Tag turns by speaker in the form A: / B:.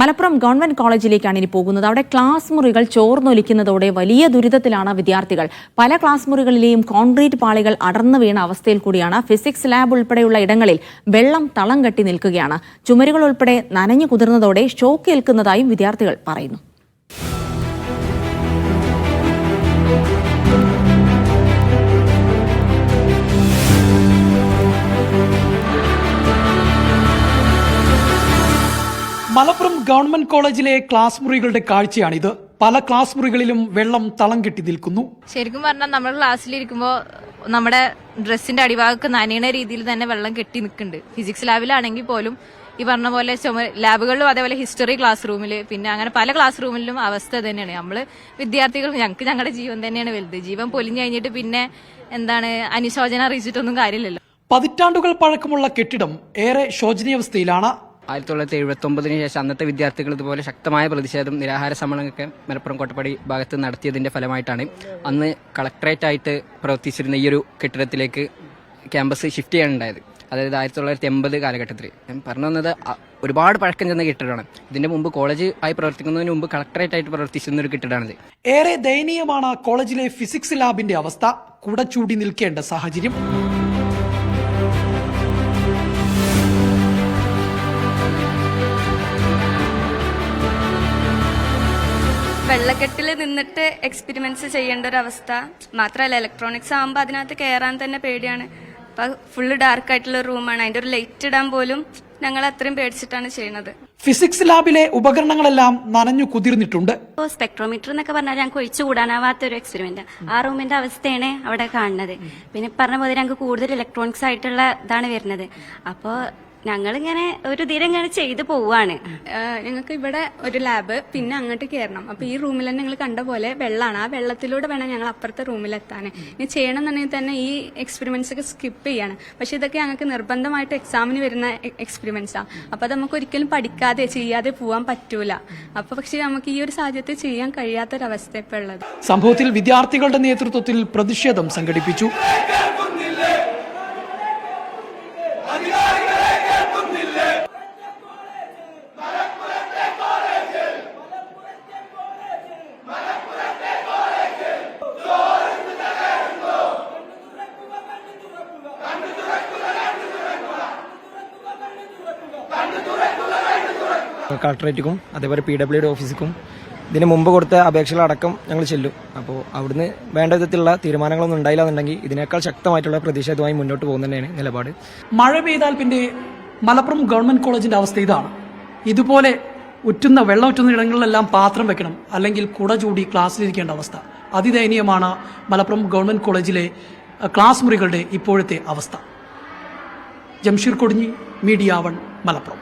A: Malappuram government കോളേജിലേക്കാണ് ഇനി പോകുന്നത്. അവിടെ ക്ലാസ് മുറികൾ ചോർന്നൊലിക്കുന്നതോടെ വലിയ ദുരിതത്തിലാണ് വിദ്യാർത്ഥികൾ. പല ക്ലാസ് മുറികളിലെയും കോൺക്രീറ്റ് പാളികൾ അടർന്നു വീണ അവസ്ഥയിൽ കൂടിയാണ് ഫിസിക്സ് ലാബ് ഉൾപ്പെടെയുള്ള ഇടങ്ങളിൽ വെള്ളം തളം കെട്ടി നിൽക്കുകയാണ്. ചുമരുകൾ ഉൾപ്പെടെ നനഞ്ഞു കുതിർന്നതോടെ ഷോക്ക് ഏൽക്കുന്നതായും വിദ്യാർത്ഥികൾ പറയുന്നു.
B: ഗവൺമെന്റ് കോളേജിലെ ക്ലാസ് മുറികളുടെ കാഴ്ചയാണിത്. പല ക്ലാസ് മുറികളിലും വെള്ളം തളം കെട്ടി നിൽക്കുന്നു.
C: ശരിക്കും പറഞ്ഞാൽ നമ്മൾ ക്ലാസ്സിലിരിക്കുമ്പോൾ നമ്മുടെ ഡ്രസ്സിന്റെ അടിഭാഗത്ത് നനയണ രീതിയിൽ തന്നെ വെള്ളം കെട്ടി നിൽക്കുന്നുണ്ട്. ഫിസിക്സ് ലാബിലാണെങ്കിൽ പോലും ഈ പറഞ്ഞ പോലെ ചുമ ലാബുകളിലും അതേപോലെ ഹിസ്റ്ററി ക്ലാസ് റൂമിൽ പിന്നെ അങ്ങനെ പല ക്ലാസ് റൂമിലും അവസ്ഥ തന്നെയാണ്. നമ്മൾ വിദ്യാർത്ഥികൾ ഞങ്ങൾക്ക് ഞങ്ങളുടെ ജീവൻ തന്നെയാണ് വലുത്. ജീവൻ പൊലിഞ്ഞു കഴിഞ്ഞിട്ട് പിന്നെ എന്താണ് അനുശോചന അറിയിച്ചിട്ടൊന്നും കാര്യമില്ലല്ലോ.
B: പതിറ്റാണ്ടുകൾ പഴക്കമുള്ള കെട്ടിടം ഏറെ ശോചനീയാവസ്ഥയിലാണ്.
D: ആയിരത്തി തൊള്ളായിരത്തി എഴുപത്തി ഒമ്പതിന് ശേഷം അന്നത്തെ വിദ്യാർത്ഥികൾ ഇതുപോലെ ശക്തമായ പ്രതിഷേധം നിരാഹാര സമരങ്ങളൊക്കെ മലപ്പുറം കോട്ടപ്പടി ഭാഗത്ത് നടത്തിയതിന്റെ ഫലമായിട്ടാണ് അന്ന് കളക്ടറേറ്റ് ആയിട്ട് പ്രവർത്തിച്ചിരുന്ന ഈ ഒരു കെട്ടിടത്തിലേക്ക് ക്യാമ്പസ് ഷിഫ്റ്റ് ചെയ്യാനുണ്ടായത്. അതായത് ആയിരത്തി തൊള്ളായിരത്തി എൺപത് കാലഘട്ടത്തിൽ ഞാൻ പറഞ്ഞു വന്നത് ഒരുപാട് പഴക്കം ചെന്ന കെട്ടിടമാണ് ഇതിന്റെ മുമ്പ് കോളേജ് ആയി പ്രവർത്തിക്കുന്നതിന് മുമ്പ് കളക്ടറേറ്റ് ആയിട്ട് പ്രവർത്തിച്ചിരുന്ന ഒരു കെട്ടിടമാണിത്.
B: ഏറെ ദയനീയമാണ് കോളേജിലെ ഫിസിക്സ് ലാബിന്റെ അവസ്ഥ. കുടച്ചൂടി നിൽക്കേണ്ട സാഹചര്യം.
E: വെള്ളക്കെട്ടിൽ നിന്നിട്ട് എക്സ്പെരിമെന്റ്സ് ചെയ്യേണ്ട ഒരു അവസ്ഥ മാത്രമല്ല ഇലക്ട്രോണിക്സ് ആകുമ്പോൾ അതിനകത്ത് കയറാൻ തന്നെ പേടിയാണ്. അപ്പൊ ഫുള്ള് ഡാർക്ക് ആയിട്ടുള്ള റൂമാണ് അതിന്റെ ഒരു ലൈറ്റ് ഇടാൻ പോലും ഞങ്ങൾ അത്രയും പേടിച്ചിട്ടാണ് ചെയ്യുന്നത്.
B: ഫിസിക്സ് ലാബിലെ ഉപകരണങ്ങളെല്ലാം നനഞ്ഞു കുതിർന്നിട്ടുണ്ട്.
F: ഇപ്പോൾ സ്പെക്ട്രോമീറ്റർ എന്നൊക്കെ പറഞ്ഞാൽ ഞങ്ങൾക്ക് ഒഴിച്ചു കൂടാനാവാത്ത ഒരു എക്സ്പെരിമെന്റ് ആ റൂമിന്റെ അവസ്ഥയാണ് അവിടെ കാണുന്നത്. പിന്നെ പറഞ്ഞ പോലെ ഞങ്ങൾക്ക് കൂടുതൽ ഇലക്ട്രോണിക്സ് ആയിട്ടുള്ള ഇതാണ് വരുന്നത്. അപ്പോൾ ഞങ്ങളിങ്ങനെ ഒരു തീരെ ഇങ്ങനെ ചെയ്തു പോവാണ്.
G: ഞങ്ങൾക്ക് ഇവിടെ ഒരു ലാബ് പിന്നെ അങ്ങോട്ട് കയറണം അപ്പൊ ഈ റൂമിൽ തന്നെ ഞങ്ങൾ കണ്ട പോലെ വെള്ളമാണ് ആ വെള്ളത്തിലൂടെ വേണം ഞങ്ങൾ അപ്പുറത്തെ റൂമിൽ എത്താൻ. ഇനി ചെയ്യണമെന്നുണ്ടെങ്കിൽ തന്നെ ഈ എക്സ്പെരിമെന്റ്സ് ഒക്കെ സ്കിപ്പ് ചെയ്യാണ്. പക്ഷെ ഇതൊക്കെ ഞങ്ങൾക്ക് നിർബന്ധമായിട്ട് എക്സാമിന് വരുന്ന എക്സ്പെരിമെന്റ്സാണ് അപ്പൊ അത് നമുക്ക് ഒരിക്കലും പഠിക്കാതെ ചെയ്യാതെ പോവാൻ പറ്റൂല. അപ്പൊ പക്ഷെ നമുക്ക് ഈ ഒരു സാഹചര്യത്തിൽ ചെയ്യാൻ കഴിയാത്തൊരവസ്ഥ ഇപ്പൊ ഉള്ളത്.
B: സംഭവത്തിൽ വിദ്യാർത്ഥികളുടെ നേതൃത്വത്തിൽ പ്രതിഷേധം സംഘടിപ്പിച്ചു.
H: കളക്ടറേറ്റിക്കും അതേപോലെ പി ഡബ്ല്യുയുടെ ഓഫീസിക്കും ഇതിന് മുമ്പ് കൊടുത്ത അപേക്ഷകളടക്കം ഞങ്ങൾ ചെല്ലും. അപ്പോൾ അവിടുന്ന് വേണ്ട വിധത്തിലുള്ള തീരുമാനങ്ങളൊന്നും ഉണ്ടായില്ല എന്നുണ്ടെങ്കിൽ ഇതിനേക്കാൾ ശക്തമായിട്ടുള്ള പ്രതിഷേധമായി മുന്നോട്ട് പോകുന്നതന്നെയാണ് നിലപാട്.
B: മഴ പെയ്താൽ പിന്നെ മലപ്പുറം ഗവൺമെന്റ് കോളേജിന്റെ അവസ്ഥ ഇതാണ്. ഇതുപോലെ ഉറ്റുന്ന വെള്ളം ഉറ്റുന്ന ഇടങ്ങളിലെല്ലാം പാത്രം വെക്കണം അല്ലെങ്കിൽ കുട ചൂടി ക്ലാസ്സിലിരിക്കേണ്ട അവസ്ഥ. അതിദയനീയമാണ് മലപ്പുറം ഗവൺമെന്റ് കോളേജിലെ ക്ലാസ് മുറികളുടെ ഇപ്പോഴത്തെ അവസ്ഥ. Jamsheer Kodinhi media one Malappuram.